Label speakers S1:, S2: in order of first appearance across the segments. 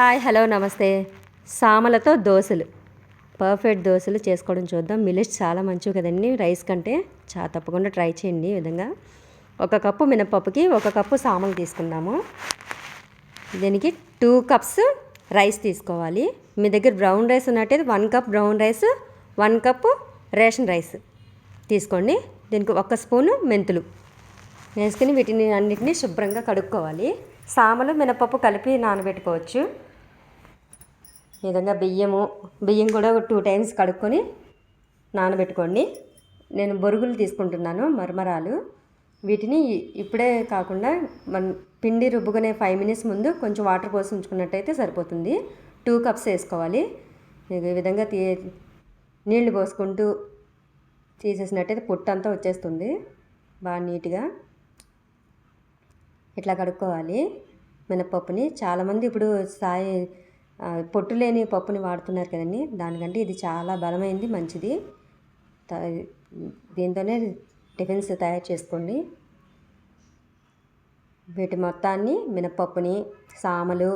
S1: Hi hello నమస్తే. సామలతో దోశలు. Perfect దోశలు చేసుకోవడం చూద్దాం. మిల్లెట్స్ చాలా మంచివి కదండి. రైస్ కంటే చా తప్పకుండా ట్రై చేయండి ఈ విధంగా. ఒక కప్పు మినపప్పుకి ఒక కప్పు సామలు తీసుకున్నాము దీనికి టూ కప్స్ రైస్ తీసుకోవాలి. మీ దగ్గర బ్రౌన్ రైస్ ఉన్నట్టయితే one cup brown rice one cup ration rice తీసుకోండి. దీనికి ఒక స్పూను మెంతులు వేసుకుని వీటిని అన్నిటినీ శుభ్రంగా కడుక్కోవాలి. సామలు మినపప్పు కలిపి నానబెట్టుకోవచ్చు. ఈ విధంగా బియ్యము బియ్యం కూడా ఒక టూ టైమ్స్ కడుక్కొని నానబెట్టుకోండి. నేను బొరుగులు తీసుకుంటున్నాను మరమరాలు. వీటిని ఇప్పుడే కాకుండా మన పిండి రుబ్బుకునే ఫైవ్ మినిట్స్ ముందు కొంచెం వాటర్ పోసి ఉంచుకున్నట్టయితే సరిపోతుంది. టూ కప్స్ వేసుకోవాలి. ఈ విధంగా తీ నీళ్ళు పోసుకుంటూ తీసేసినట్టయితే పొట్టు అంతా వచ్చేస్తుంది. బాగా నీట్గా. ఇట్లా కడుక్కోవాలి. మినపప్పుని చాలామంది ఇప్పుడు సాయి పొట్టు లేని పప్పుని వాడుతున్నారు కదండి. దానికంటే ఇది చాలా బలమైంది మంచిది. దీంతోనే టిఫిన్స్ తయారు చేసుకోండి. వీటి మొత్తాన్ని మినపప్పుని సామలు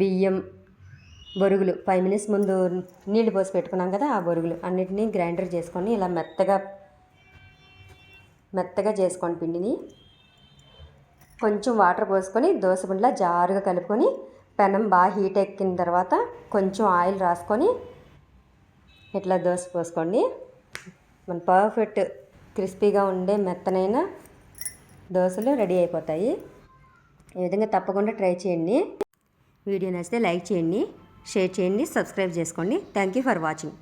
S1: బియ్యం బొరుగులు. ఫైవ్ మినిట్స్ ముందు నీళ్ళు పోసి పెట్టుకున్నాం కదా ఆ బొరుగులు అన్నిటినీ గ్రైండర్ చేసుకొని ఇలా మెత్తగా మెత్తగా చేసుకోండి పిండిని. కొంచెం వాటర్ పోసుకొని దోసపిండిలా జారుగా కలుపుకొని పెనం బాగా హీట్ ఎక్కిన తర్వాత కొంచెం ఆయిల్ రాసుకొని ఇట్లా దోశ పోసుకోండి. మన పర్ఫెక్ట్ క్రిస్పీగా ఉండే మెత్తనైన దోశలు రెడీ అయిపోతాయి. ఈ విధంగా తప్పకుండా ట్రై చేయండి. వీడియో నచ్చితే లైక్ చేయండి షేర్ చేయండి సబ్స్క్రైబ్ చేసుకోండి. Thank you for watching.